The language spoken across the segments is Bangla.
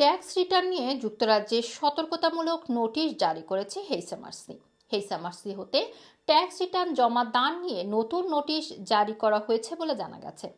ট্যাক্স রিটার্ন নিয়ে যুক্তরাজ্যে সতর্কতামূলক নোটিশ জারি করেছে হেইসামার্সি। হেইসামার্সি হতে ট্যাক্স রিটার্ন জমা দান নিয়ে নতুন নোটিশ জারি করা হয়েছে বলে জানা গেছে।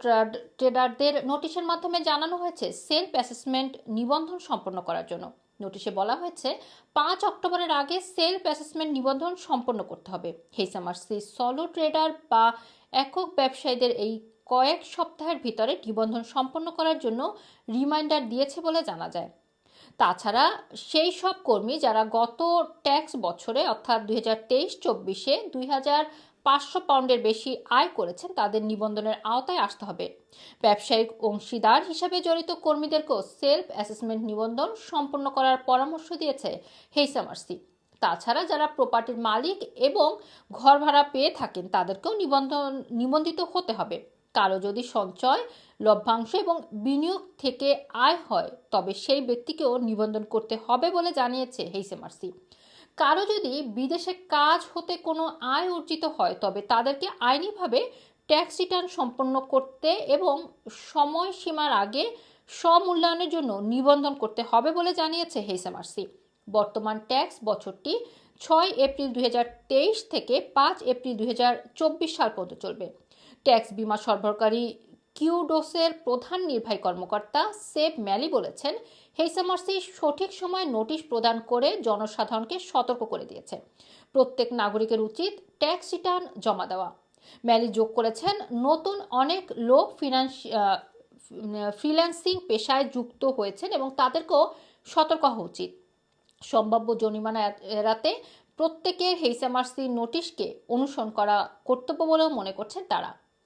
ট্রাড- ট্রেডারদের নোটিশের মাধ্যমে জানানো হয়েছে সেলফ অ্যাসেসমেন্ট নিবন্ধন সম্পন্ন করার জন্য। নোটিশে বলা হয়েছে, পাঁচ অক্টোবরের আগে সেলফ অ্যাসেসমেন্ট নিবন্ধন সম্পন্ন করতে হবে। হেইসামার্সি সলো ট্রেডার বা একক ব্যবসায়ীদের এই কয়েক সপ্তাহের ভিতরে নিবন্ধন সম্পন্ন করার জন্য রিমাইন্ডার দিয়েছে বলে জানা যায়। তাছাড়া সেই সব কর্মী যারা গত ট্যাক্স বছরে, অর্থাৎ দুই হাজার তেইশ, চব্বিশে দুই হাজার পাঁচশো পাউন্ডের বেশি আয় করেছেন, তাদের নিবন্ধনের আওতায় আসতে হবে। ব্যবসায়িক অংশীদার হিসাবে জড়িত কর্মীদেরকেও সেলফ অ্যাসেসমেন্ট নিবন্ধন সম্পন্ন করার পরামর্শ দিয়েছে হেইসামার্সি। তাছাড়া যারা প্রপার্টির মালিক এবং ঘর ভাড়া পেয়ে থাকেন, তাদেরকেও নিবন্ধন নিবন্ধিত হতে হবে। কারও যদি সঞ্চয়, লভ্যাংশ এবং বিনিয়োগ থেকে আয় হয়, তবে সেই ব্যক্তিকেও নিবন্ধন করতে হবে বলে জানিয়েছে হেইসেমার্সি। কারও যদি বিদেশে কাজ হতে কোনো আয় অর্জিত হয়, তবে তাদেরকে আইনিভাবে ট্যাক্স রিটার্ন সম্পন্ন করতে এবং সময়সীমার আগে স্বমূল্যায়নের জন্য নিবন্ধন করতে হবে বলে জানিয়েছে হেইসেমার্সি। বর্তমান ট্যাক্স বছরটি ছয় এপ্রিল দুই হাজার তেইশ থেকে পাঁচ এপ্রিল দুই হাজার চব্বিশ সাল পর্যন্ত চলবে। ট্যাক্স বিমা সরবরাহকারী কিউডোসের প্রধান নির্বাহী কর্মকর্তা সেব ম্যালি বলেছেন, হেইসামার্সি সঠিক সময় নোটিশ প্রদান করে জনসাধারণকে সতর্ক করে দিয়েছে। প্রত্যেক নাগরিকের উচিত ট্যাক্স রিটার্ন জমা দেওয়া। ম্যালি যোগ করেছেন, নতুন অনেক লোক ফিনান্স ফ্রিল্যান্সিং পেশায় যুক্ত হয়েছেন এবং তাদেরকেও সতর্ক হওয়া উচিত। সম্ভাব্য জরিমানা এড়াতে প্রত্যেকের হেইসামার্সির নোটিশকে অনুসরণ করা কর্তব্য বলেও মনে করছেন তারা।